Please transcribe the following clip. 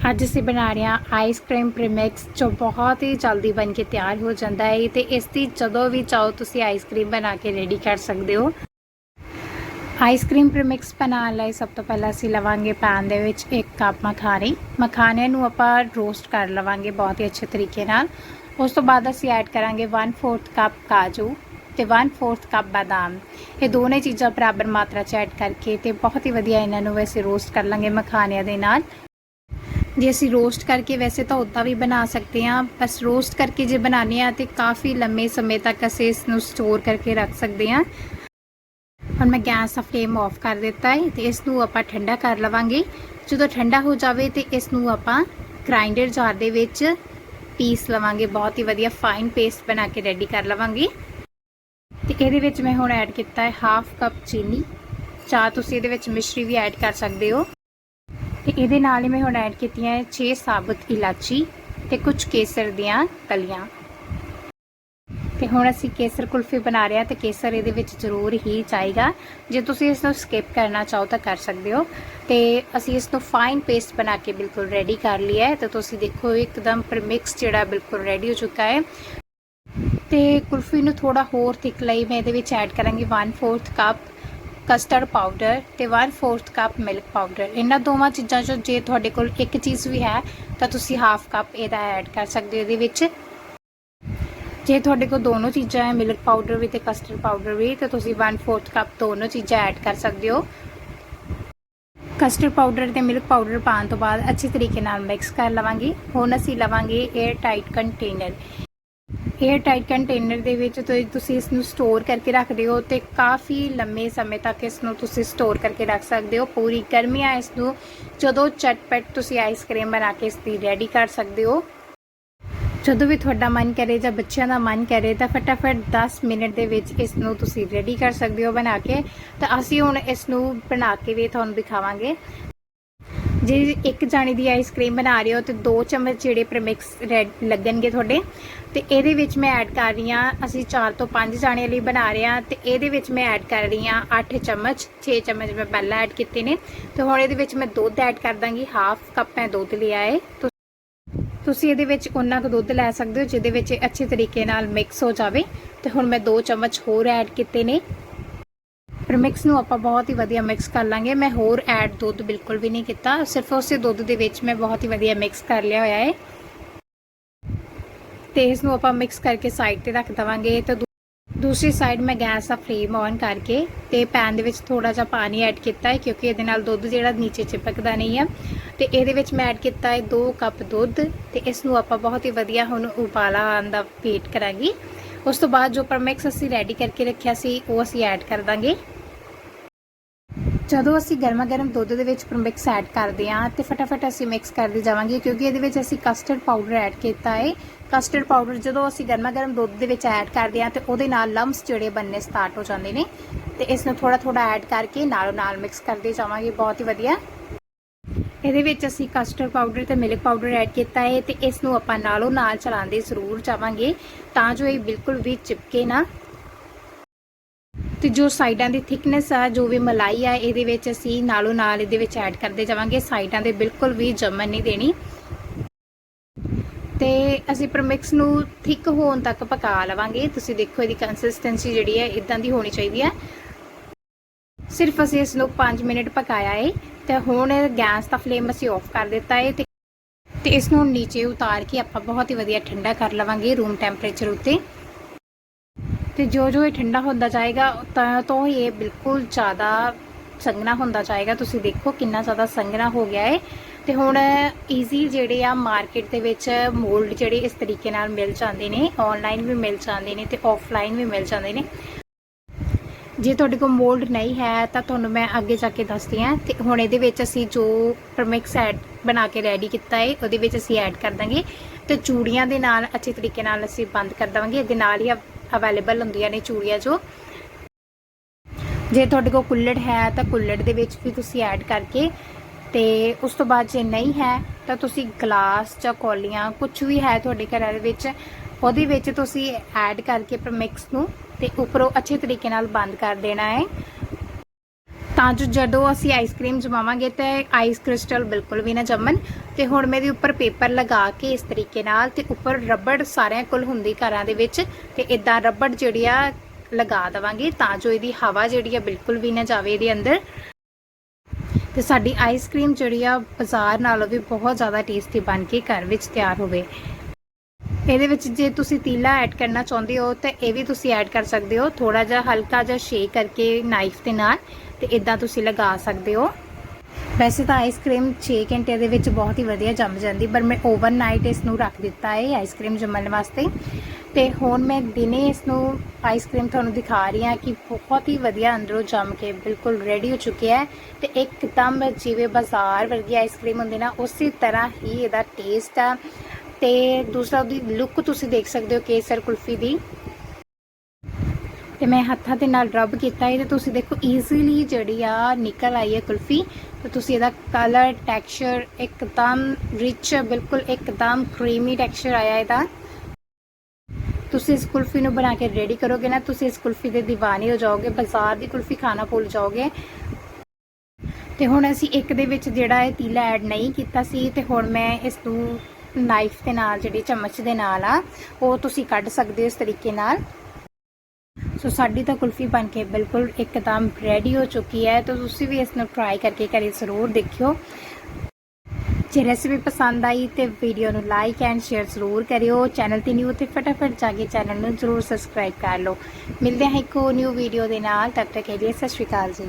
ਅੱਜ ਅਸੀਂ ਬਣਾ ਰਹੇ ਹਾਂ ਆਈਸਕ੍ਰੀਮ ਪ੍ਰੀਮਿਕਸ ਜੋ ਬਹੁਤ ਹੀ ਜਲਦੀ ਬਣ ਕੇ ਤਿਆਰ ਹੋ ਜਾਂਦਾ ਹੈ ਤੇ ਇਸ ਦੀ ਜਦੋਂ ਵੀ ਚਾਹੋ ਤੁਸੀਂ ਆਈਸਕ੍ਰੀਮ ਬਣਾ ਕੇ ਰੈਡੀ ਕਰ ਸਕਦੇ ਹੋ। ਆਈਸਕ੍ਰੀਮ ਪ੍ਰੀਮਿਕਸ ਬਣਾਉਣ ਲਈ ਸਭ ਤੋਂ ਪਹਿਲਾਂ ਅਸੀਂ ਲਵਾਂਗੇ ਪੈਨ ਦੇ ਵਿੱਚ ਇੱਕ ਕੱਪ ਮਖਾਣੇ। ਮਖਾਣੇ ਨੂੰ ਆਪਾਂ ਰੋਸਟ ਕਰ ਲਵਾਂਗੇ ਬਹੁਤ ਹੀ ਅੱਛੇ ਤਰੀਕੇ ਨਾਲ। ਉਸ ਤੋਂ ਬਾਅਦ ਅਸੀਂ ਐਡ ਕਰਾਂਗੇ 1/4 ਕੱਪ ਕਾਜੂ ਤੇ 1/4 ਕੱਪ ਬਾਦਾਮ। ਇਹ ਦੋਨੇ ਚੀਜ਼ਾਂ ਬਰਾਬਰ ਮਾਤਰਾ ਚ ਐਡ ਕਰਕੇ ਤੇ ਬਹੁਤ ਹੀ ਵਧੀਆ ਇਹਨਾਂ ਨੂੰ ਵੈਸੇ ਰੋਸਟ ਕਰ ਲਾਂਗੇ ਮਖਾਣਿਆਂ ਦੇ ਨਾਲ। ਜੇ ਅਸੀਂ ਰੋਸਟ ਕਰਕੇ ਵੈਸੇ ਤਾਂ ਉਦਾਂ ਵੀ ਬਣਾ ਸਕਦੇ ਹਾਂ, ਬਸ ਰੋਸਟ ਕਰਕੇ ਜੇ ਬਣਾਉਂਦੇ ਆ ਤੇ ਕਾਫੀ ਲੰਮੇ ਸਮੇਂ ਤੱਕ ਅਸੀਂ ਇਸ ਨੂੰ ਸਟੋਰ ਕਰਕੇ ਰੱਖ ਸਕਦੇ ਹਾਂ। ਹੁਣ ਮੈਂ ਗੈਸ ਦਾ ਫਲੇਮ ਆਫ ਕਰ ਦਿੱਤਾ ਹੈ ਤੇ ਇਸ ਨੂੰ ਆਪਾਂ ਠੰਡਾ ਕਰ ਲਵਾਂਗੇ। ਜਦੋਂ ਠੰਡਾ ਹੋ ਜਾਵੇ ਤੇ ਇਸ ਨੂੰ ਆਪਾਂ ਗ੍ਰਾਈਂਡਰ ਜਾਰ ਦੇ ਵਿੱਚ ਪੀਸ ਲਵਾਂਗੇ। ਬਹੁਤ ਹੀ ਵਧੀਆ ਫਾਈਨ ਪੇਸਟ ਬਣਾ ਕੇ ਰੈਡੀ ਕਰ ਲਵਾਂਗੇ। ਤੇ ਇਹਦੇ ਵਿੱਚ ਮੈਂ ਹੁਣ ਐਡ ਕੀਤਾ ਹੈ ਹਾਫ ਕੱਪ ਚੀਨੀ। ਚਾਹ ਤੁਸੀਂ ਇਹਦੇ ਵਿੱਚ ਮਿਸ਼ਰੀ ਵੀ ਐਡ ਕਰ ਸਕਦੇ ਹੋ। ਤੇ ਇਹਦੇ ਨਾਲ ਹੀ ਮੈਂ ਹੁਣ ਐਡ ਕੀਤੀਆਂ 6 ਸਾਬਤ ਇਲਾਚੀ ਤੇ ਕੁਝ ਕੇਸਰ ਦੀਆਂ ਤਲੀਆਂ। ਤੇ ਹੁਣ ਅਸੀਂ ਕੇਸਰ ਕੁਲਫੀ ਬਣਾ ਰਹੇ ਹਾਂ ਤੇ ਕੇਸਰ ਇਹਦੇ ਵਿੱਚ ਜ਼ਰੂਰ ਹੀ ਚਾਹੀਦਾ। ਜੇ ਤੁਸੀਂ ਇਸ ਨੂੰ ਸਕਿਪ ਕਰਨਾ ਚਾਹੋ ਤਾਂ ਕਰ ਸਕਦੇ ਹੋ। ਤੇ ਅਸੀਂ ਇਸ ਨੂੰ ਫਾਈਨ ਪੇਸਟ ਬਣਾ ਕੇ ਬਿਲਕੁਲ ਰੈਡੀ ਕਰ ਲਿਆ ਹੈ ਤੇ ਤੁਸੀਂ ਦੇਖੋ ਇੱਕਦਮ ਪ੍ਰਮਿਕਸ ਜਿਹੜਾ ਬਿਲਕੁਲ ਰੈਡੀ ਹੋ ਚੁੱਕਾ ਹੈ। ਤੇ ਕੁਲਫੀ ਨੂੰ ਥੋੜਾ ਹੋਰ ਥਿਕ ਲਈ ਮੈਂ ਇਹਦੇ ਵਿੱਚ ਐਡ ਕਰਾਂਗੀ 1/4 ਕੱਪ ਕਸਟਰਡ ਪਾਊਡਰ ਤੇ 1/4 ਕੱਪ ਮਿਲਕ ਪਾਊਡਰ ਇਹਨਾਂ ਦੋਵਾਂ ਚੀਜ਼ਾਂ ਚੋਂ ਜੇ ਤੁਹਾਡੇ ਕੋਲ ਇੱਕ ਚੀਜ਼ ਵੀ ਹੈ, ਤਾਂ ਤੁਸੀਂ ਹਾਫ ਕੱਪ ਇਹਦਾ ਐਡ ਕਰ ਸਕਦੇ ਹੋ ਇਹਦੇ ਵਿੱਚ। ਜੇ ਤੁਹਾਡੇ ਕੋਲ ਦੋਨੋਂ ਚੀਜ਼ਾਂ ਹੈ ਮਿਲਕ ਪਾਊਡਰ ਵੀ ਤੇ ਕਸਟਰਡ ਪਾਊਡਰ ਵੀ, ਤਾਂ ਤੁਸੀਂ 1/4 ਕੱਪ ਦੋਨੋਂ ਚੀਜ਼ਾਂ ਐਡ ਕਰ ਸਕਦੇ ਹੋ। ਕਸਟਰਡ ਪਾਊਡਰ ਤੇ ਮਿਲਕ ਪਾਊਡਰ ਪਾਉਣ ਤੋਂ ਬਾਅਦ ਅੱਛੇ ਤਰੀਕੇ ਨਾਲ ਮਿਕਸ ਕਰ ਲਵਾਂਗੇ। ਹੁਣ ਅਸੀਂ ਲਵਾਂਗੇ air tight container air tight container ਦੇ ਵਿੱਚ ਤੁਸੀਂ ਇਸ ਨੂੰ ਸਟੋਰ ਕਰਕੇ ਰੱਖਦੇ ਹੋ ਤੇ ਕਾਫੀ ਲੰਮੇ ਸਮੇਂ ਤੱਕ ਇਸ ਨੂੰ ਤੁਸੀਂ ਸਟੋਰ ਕਰਕੇ ਰੱਖ ਸਕਦੇ ਹੋ। ਪੂਰੀ ਗਰਮੀਆਂ ਇਸ ਨੂੰ ਜਦੋਂ ਚਟਪਟ ਤੁਸੀਂ ਆਈਸਕ੍ਰੀਮ ਬਣਾ ਕੇ ਇਸ ਦੀ ਰੈਡੀ ਕਰ ਸਕਦੇ ਹੋ। ਜਦੋਂ ਵੀ ਤੁਹਾਡਾ ਮਨ ਕਰੇ ਜਾਂ ਬੱਚਿਆਂ ਦਾ ਮਨ ਕਰੇ ਤਾਂ ਫਟਾਫਟ 10 ਮਿੰਟ ਦੇ ਵਿੱਚ ਇਸ ਨੂੰ ਤੁਸੀਂ ਰੈਡੀ ਕਰ ਸਕਦੇ ਹੋ ਬਣਾ ਕੇ। ਤਾਂ ਅਸੀਂ ਹੁਣ ਇਸ ਨੂੰ ਬਣਾ ਕੇ ਵੀ ਤੁਹਾਨੂੰ ਦਿਖਾਵਾਂਗੇ। ਜੇ ਇੱਕ ਜਾਣੇ ਦੀ ਆਈਸਕ੍ਰੀਮ ਬਣਾ ਰਹੇ ਹੋ ਤੇ ਦੋ ਚਮਚ ਜਿਹੜੇ ਪ੍ਰਮਿਕਸ ਰੈਡ ਲੱਗਣਗੇ ਤੁਹਾਡੇ, ਤੇ ਇਹਦੇ ਵਿੱਚ ਮੈਂ ਐਡ ਕਰ ਰਹੀ ਹਾਂ, ਅਸੀਂ 4 ਤੋਂ 5 ਜਾਣੇ ਲਈ ਬਣਾ ਰਹੇ ਹਾਂ, ਤੇ ਇਹਦੇ ਵਿੱਚ ਮੈਂ ਐਡ ਕਰ ਰਹੀ ਹਾਂ 8 ਚਮਚ 6 ਚਮਚ ਮੈਂ ਪਹਿਲਾਂ ਐਡ ਕੀਤੇ ਨੇ, ਤੇ ਹੁਣ ਇਹਦੇ ਵਿੱਚ ਮੈਂ ਦੁੱਧ ਐਡ ਕਰ ਦਾਂਗੀ ਹਾਫ ਕੱਪ ਮੈਂ ਦੁੱਧ ਲਿਆ ਹੈ ਤੁਸੀਂ ਇਹਦੇ ਵਿੱਚ ਉਹਨਾਂ ਕੁ ਦੁੱਧ ਲੈ ਸਕਦੇ ਹੋ, ਜਿਹਦੇ ਵਿੱਚ ਇਹ ਅੱਛੇ ਤਰੀਕੇ ਨਾਲ ਮਿਕਸ ਹੋ ਜਾਵੇ, ਤੇ ਹੁਣ ਮੈਂ 2 ਚਮਚ ਹੋਰ ਐਡ ਕੀਤੇ ਨੇ। ਪਰ ਮਿਕਸ ਨੂੰ ਆਪਾਂ ਬਹੁਤ ਹੀ ਵਧੀਆ ਮਿਕਸ ਕਰ ਲਾਂਗੇ। ਮੈਂ ਹੋਰ ਐਡ ਦੁੱਧ ਬਿਲਕੁਲ ਵੀ ਨਹੀਂ ਕੀਤਾ। ਸਿਰਫ ਉਸੇ ਦੁੱਧ ਦੇ ਵਿੱਚ ਮੈਂ ਬਹੁਤ ਹੀ ਵਧੀਆ ਮਿਕਸ ਕਰ ਲਿਆ ਹੋਇਆ ਹੈ ਤੇ ਇਸ ਨੂੰ ਆਪਾਂ ਮਿਕਸ ਕਰਕੇ ਸਾਈਡ ਤੇ ਰੱਖ ਦਵਾਂਗੇ। ਤੇ ਦੂ- ਦੂਸਰੀ ਸਾਈਡ ਮੈਂ ਗੈਸ ਦਾ ਫਲੇਮ ਔਨ ਕਰਕੇ ਤੇ ਪੈਨ ਦੇ ਵਿੱਚ ਥੋੜਾ ਜਿਹਾ ਪਾਣੀ ਐਡ ਕੀਤਾ ਹੈ ਕਿਉਂਕਿ ਇਹਦੇ ਨਾਲ ਦੁੱਧ ਜਿਹੜਾ ਨੀਚੇ ਚਿਪਕਦਾ ਨਹੀਂ ਹੈ ਤੇ ਇਹਦੇ ਵਿੱਚ ਮੈਂ ਐਡ ਕੀਤਾ ਹੈ 2 ਕੱਪ ਦੁੱਧ। ਤੇ ਇਸ ਨੂੰ ਆਪਾਂ ਬਹੁਤ ਹੀ ਵਧੀਆ ਹੁਣ ਉਬਾਲਾ ਆਉਣ ਦਾ ਵੇਟ ਕਰਾਂਗੇ। ਉਸ ਤੋਂ ਬਾਅਦ ਜੋ ਪ੍ਰਮਿਕਸ ਅਸੀਂ ਰੈਡੀ ਕਰਕੇ ਰੱਖਿਆ ਸੀ, ਉਹ ਅਸੀਂ ਐਡ ਕਰ ਦਾਂਗੇ। ਜਦੋਂ ਅਸੀਂ ਗਰਮਾ ਗਰਮ ਦੁੱਧ ਦੇ ਵਿੱਚ ਮਿਕਸ ਐਡ ਕਰਦੇ ਹਾਂ ਤੇ ਫਟਾਫਟ ਅਸੀਂ ਮਿਕਸ ਕਰਦੇ ਜਾਵਾਂਗੇ, ਕਿਉਂਕਿ ਇਹਦੇ ਵਿੱਚ ਅਸੀਂ ਕਸਟਰਡ ਪਾਊਡਰ ਐਡ ਕੀਤਾ ਹੈ ਕਸਟਰਡ ਪਾਊਡਰ ਜਦੋਂ ਅਸੀਂ ਗਰਮਾ ਗਰਮ ਦੁੱਧ ਦੇ ਵਿੱਚ ਐਡ ਕਰਦੇ ਹਾਂ ਤੇ ਉਹਦੇ ਨਾਲ ਲੰਮਸ ਜਿਹੜੇ ਬੰਨੇ ਸਟਾਰਟ ਹੋ ਜਾਂਦੇ ਨੇ ਤੇ ਇਸ ਨੂੰ ਥੋੜਾ ਥੋੜਾ ਐਡ ਕਰਕੇ ਨਾਲੋਂ ਨਾਲ ਮਿਕਸ ਕਰਦੇ ਜਾਵਾਂਗੇ। ਬਹੁਤ ਹੀ ਵਧੀਆ। ਇਹਦੇ ਵਿੱਚ ਅਸੀਂ ਕਸਟਰਡ ਪਾਊਡਰ ਤੇ ਮਿਲਕ ਪਾਊਡਰ ਐਡ ਕੀਤਾ ਹੈ ਤੇ ਇਸ ਨੂੰ ਆਪਾਂ ਨਾਲੋਂ ਨਾਲ ਚਲਾਉਂਦੇ ਜ਼ਰੂਰ ਜਾਵਾਂਗੇ ਤਾਂ ਜੋ ਇਹ ਬਿਲਕੁਲ ਵੀ ਚਿਪਕੇ ਨਾ। ਤੇ ਜੋ ਸਾਈਡਾਂ ਦੀ ਥਿਕਨੈਸ ਆ, ਜੋ ਵੀ ਮਲਾਈ ਆ, ਇਹਦੇ ਵਿੱਚ ਅਸੀਂ ਨਾਲੋਂ ਨਾਲ ਇਹਦੇ ਵਿੱਚ ਐਡ ਕਰਦੇ ਜਾਵਾਂਗੇ। ਸਾਈਡਾਂ ਦੇ ਬਿਲਕੁਲ ਵੀ ਜੰਮਣ ਨਹੀਂ ਦੇਣੀ। ਤੇ ਅਸੀਂ ਪ੍ਰਮਿਕਸ ਨੂੰ ਥਿਕ ਹੋਣ ਤੱਕ ਪਕਾ ਲਵਾਂਗੇ। ਤੁਸੀਂ ਦੇਖੋ ਇਹਦੀ ਕੰਸਿਸਟੈਂਸੀ ਜਿਹੜੀ ਹੈ ਇਦਾਂ ਦੀ ਹੋਣੀ ਚਾਹੀਦੀ ਹੈ। ਸਿਰਫ ਅਸੀਂ ਇਸ ਨੂੰ 5 ਮਿੰਟ ਪਕਾਇਆ ਹੈ ਤੇ ਹੁਣ ਗੈਸ ਦਾ ਫਲੇਮ ਅਸੀਂ ਆਫ ਕਰ ਦਿੱਤਾ ਹੈ ਤੇ ਤੇ ਇਸ ਨੂੰ ਨੀਚੇ ਉਤਾਰ ਕੇ ਆਪਾਂ ਬਹੁਤ ਹੀ ਵਧੀਆ ਠੰਡਾ ਕਰ ਲਵਾਂਗੇ ਰੂਮ ਟੈਂਪਰੇਚਰ ਉੱਤੇ। ਤੇ ਜੋ ਜੋ ਇਹ ਠੰਡਾ ਹੁੰਦਾ ਜਾਏਗਾ, ਤਾਂ ਤੋਂ ਇਹ ਬਿਲਕੁਲ ਜ਼ਿਆਦਾ ਸੰਘਣਾ ਹੁੰਦਾ ਜਾਏਗਾ। ਤੁਸੀਂ ਦੇਖੋ ਕਿੰਨਾ ਜ਼ਿਆਦਾ ਸੰਘਣਾ ਹੋ ਗਿਆ ਹੈ ਤੇ ਹੁਣ ਈਜ਼ੀ ਜਿਹੜੇ ਆ ਮਾਰਕੀਟ ਦੇ ਵਿੱਚ ਮੋਲਡ ਜਿਹੜੇ ਇਸ ਤਰੀਕੇ ਨਾਲ ਮਿਲ ਜਾਂਦੇ ਨੇ ਆਨਲਾਈਨ ਵੀ ਮਿਲ ਜਾਂਦੇ ਨੇ ਤੇ ਆਫਲਾਈਨ ਵੀ ਮਿਲ ਜਾਂਦੇ ਨੇ। ਜੇ ਤੁਹਾਡੇ ਕੋਲ ਮੋਲਡ ਨਹੀਂ ਹੈ, ਤਾਂ ਤੁਹਾਨੂੰ ਮੈਂ ਅੱਗੇ ਜਾ ਕੇ ਦੱਸਦੀ ਹਾਂ। ਤੇ ਹੁਣ ਇਹਦੇ ਵਿੱਚ ਅਸੀਂ ਜੋ ਪ੍ਰਮਿਕਸ ਐਡ ਬਣਾ ਕੇ ਰੈਡੀ ਕੀਤਾ ਹੈ ਉਹਦੇ ਵਿੱਚ ਅਸੀਂ ਐਡ ਕਰ ਦਾਂਗੇ। ਤੇ ਚੂੜੀਆਂ ਦੇ ਨਾਲ ਅੱਛੇ ਤਰੀਕੇ ਨਾਲ ਅਸੀਂ ਬੰਦ ਕਰ ਦਵਾਂਗੇ। ਇਹਦੇ ਨਾਲ ਹੀ ਅਵੇਲੇਬਲ ਹੁੰਦੀਆਂ ਨੇ ਚੂੜੀਆਂ ਜੋ। ਜੇ ਤੁਹਾਡੇ ਕੋਲ ਕੁੱਲੜ ਹੈ ਤਾਂ ਕੁੱਲੜ ਦੇ ਵਿੱਚ ਵੀ ਤੁਸੀਂ ਐਡ ਕਰਕੇ ਤੇ ਉਸ ਤੋਂ ਬਾਅਦ ਜੇ ਨਹੀਂ ਹੈ ਤਾਂ ਤੁਸੀਂ ਗਲਾਸ ਜਾਂ ਕੌਲੀਆਂ ਕੁਝ ਵੀ ਹੈ ਤੁਹਾਡੇ ਘਰਾਂ ਦੇ ਵਿੱਚ, ਉਹਦੇ ਵਿੱਚ ਤੁਸੀਂ ਐਡ ਕਰਕੇ ਮਿਕਸ ਨੂੰ ਤੇ ਉੱਪਰੋਂ ਅੱਛੇ ਤਰੀਕੇ ਨਾਲ ਬੰਦ ਕਰ ਦੇਣਾ ਹੈ। ਤਾਂ ਜੋ ਜਦੋਂ ਅਸੀਂ ਆਈਸਕ੍ਰੀਮ ਜਮਾਵਾਂਗੇ ਤਾਂ ਆਈਸ ਕ੍ਰਿਸਟਲ ਬਿਲਕੁਲ ਵੀ ਨਾ ਜੰਮਣ। ਤੇ ਹੁਣ ਮੈਂ ਇਹਦੇ ਉੱਪਰ ਪੇਪਰ ਲਗਾ ਕੇ ਇਸ ਤਰੀਕੇ ਨਾਲ ਤੇ ਉੱਪਰ ਰਬੜ ਸਾਰਿਆਂ ਕੋਲ ਹੁੰਦੀ ਘਰਾਂ ਦੇ ਵਿੱਚ ਤੇ ਇਦਾਂ ਰਬੜ ਜਿਹੜੀ ਆ ਲਗਾ ਦਵਾਂਗੇ ਤਾਂ ਜੋ ਇਹਦੀ ਹਵਾ ਜਿਹੜੀ ਆ ਬਿਲਕੁਲ ਵੀ ਨਾ ਜਾਵੇ ਇਹਦੇ ਅੰਦਰ। ਤੇ ਸਾਡੀ ਆਈਸਕ੍ਰੀਮ ਜਿਹੜੀ ਆ ਬਾਜ਼ਾਰ ਨਾਲੋਂ ਵੀ ਬਹੁਤ ਜ਼ਿਆਦਾ ਟੇਸਟੀ ਬਣ ਕੇ ਘਰ ਵਿੱਚ ਤਿਆਰ ਹੋਵੇ। ਇਹਦੇ ਵਿੱਚ ਜੇ ਤੁਸੀਂ ਤੀਲਾ ਐਡ ਕਰਨਾ ਚਾਹੁੰਦੇ ਹੋ, ਤਾਂ ਇਹ ਵੀ ਤੁਸੀਂ ਐਡ ਕਰ ਸਕਦੇ ਹੋ। ਥੋੜਾ ਜਿਹਾ ਹਲਕਾ ਜਿਹਾ ਸ਼ੇਕ ਕਰਕੇ ਨਾਈਫ ਦੇ ਨਾਲ ਤੇ ਇਦਾਂ ਤੁਸੀਂ ਲਗਾ ਸਕਦੇ ਹੋ। ਵੈਸੇ ਤਾਂ ਆਈਸਕ੍ਰੀਮ 6 ਘੰਟੇ ਦੇ ਵਿੱਚ ਬਹੁਤ ਹੀ ਵਧੀਆ ਜੰਮ ਜਾਂਦੀ, ਪਰ ਮੈਂ ਓਵਰਨਾਈਟ ਇਸ ਨੂੰ ਰੱਖ ਦਿੱਤਾ ਹੈ ਆਈਸਕ੍ਰੀਮ ਜੰਮਣ ਵਾਸਤੇ। ਤੇ ਹੁਣ ਮੈਂ ਦਿਨੇ ਇਸ ਨੂੰ ਆਈਸਕ੍ਰੀਮ ਤੁਹਾਨੂੰ ਦਿਖਾ ਰਹੀ ਹਾਂ ਕਿ ਬਹੁਤ ਹੀ ਵਧੀਆ ਅੰਦਰੋਂ ਜੰਮ ਕੇ ਬਿਲਕੁਲ ਰੈਡੀ ਹੋ ਚੁੱਕਿਆ ਹੈ ਤੇ ਇੱਕਦਮ ਜਿਵੇਂ ਬਾਜ਼ਾਰ ਵਰਗੀ ਆਈਸਕ੍ਰੀਮ ਹੁੰਦੀ ਨਾ, ਉਸੇ ਤਰ੍ਹਾਂ ਹੀ ਇਹਦਾ ਟੇਸਟ ਆ। ਤੇ ਦੂਸਰਾ ਉਹਦੀ ਲੁੱਕ ਤੁਸੀਂ ਦੇਖ ਸਕਦੇ ਹੋ ਕੇਸਰ ਕੁਲਫੀ ਦੀ। ਤੇ ਮੈਂ ਹੱਥਾਂ ਦੇ ਨਾਲ ਰਬ ਕੀਤਾ ਹੈ ਤੇ ਤੁਸੀਂ ਦੇਖੋ ਈਜ਼ੀਲੀ ਜਿਹੜੀ ਆ ਨਿਕਲ ਆਈ ਹੈ ਕੁਲਫੀ। ਤੇ ਤੁਸੀਂ ਇਹਦਾ ਕਲਰ ਟੈਕਸਚਰ ਇੱਕਦਮ ਰਿਚ ਬਿਲਕੁਲ ਇੱਕਦਮ ਕਰੀਮੀ ਟੈਕਸਚਰ ਆਇਆ ਇਹਦਾ। ਤੁਸੀਂ ਇਸ ਕੁਲਫੀ ਨੂੰ ਬਣਾ ਕੇ ਰੈਡੀ ਕਰੋਗੇ ਨਾ, ਤੁਸੀਂ ਇਸ ਕੁਲਫੀ ਦੇ دیਵਾਨੇ ਹੋ ਜਾਓਗੇ, ਬਾਜ਼ਾਰ ਦੀ ਕੁਲਫੀ ਖਾਣਾ ਭੁੱਲ ਜਾਓਗੇ। ਤੇ ਹੁਣ ਅਸੀਂ ਇੱਕ ਦੇ ਵਿੱਚ ਜਿਹੜਾ ਇਹ ਤੀਲਾ ਐਡ ਨਹੀਂ ਕੀਤਾ ਸੀ, ਤੇ ਹੁਣ ਮੈਂ ਇਸ ਨੂੰ ਨਾਈਫ ਦੇ ਨਾਲ, ਜਿਹੜੀ ਚਮਚ ਦੇ ਨਾਲ ਆ, ਉਹ ਤੁਸੀਂ ਕੱਢ ਸਕਦੇ ਹੋ ਇਸ ਤਰੀਕੇ ਨਾਲ। ਸੋ ਸਾਡੀ ਤਾਂ ਕੁਲਫੀ ਬਣ ਕੇ ਬਿਲਕੁਲ ਇੱਕਦਮ ਰੈਡੀ ਹੋ ਚੁੱਕੀ ਹੈ, ਤਾਂ ਤੁਸੀਂ ਵੀ ਇਸ ਨੂੰ ਟਰਾਈ ਕਰਕੇ ਘਰੇ ਜ਼ਰੂਰ ਦੇਖਿਓ। ਜੇ ਰੈਸਿਪੀ ਪਸੰਦ ਆਈ ਤੇ ਵੀਡੀਓ ਨੂੰ ਲਾਈਕ ਐਂਡ ਸ਼ੇਅਰ ਜ਼ਰੂਰ ਕਰਿਓ। ਚੈਨਲ ਤੇ ਨਿਊ ਤੇ ਫਟਾਫਟ ਜਾ ਕੇ ਚੈਨਲ ਨੂੰ ਜ਼ਰੂਰ ਸਬਸਕ੍ਰਾਈਬ ਕਰ ਲਓ। ਮਿਲਦੇ ਹਾਂ ਇੱਕ ਹੋਰ ਨਿਊ ਵੀਡੀਓ ਦੇ ਨਾਲ, ਤਦ ਤੱਕ ਕੇ ਲਈ ਸਤਿ ਸ਼੍ਰੀ ਅਕਾਲ ਜੀ।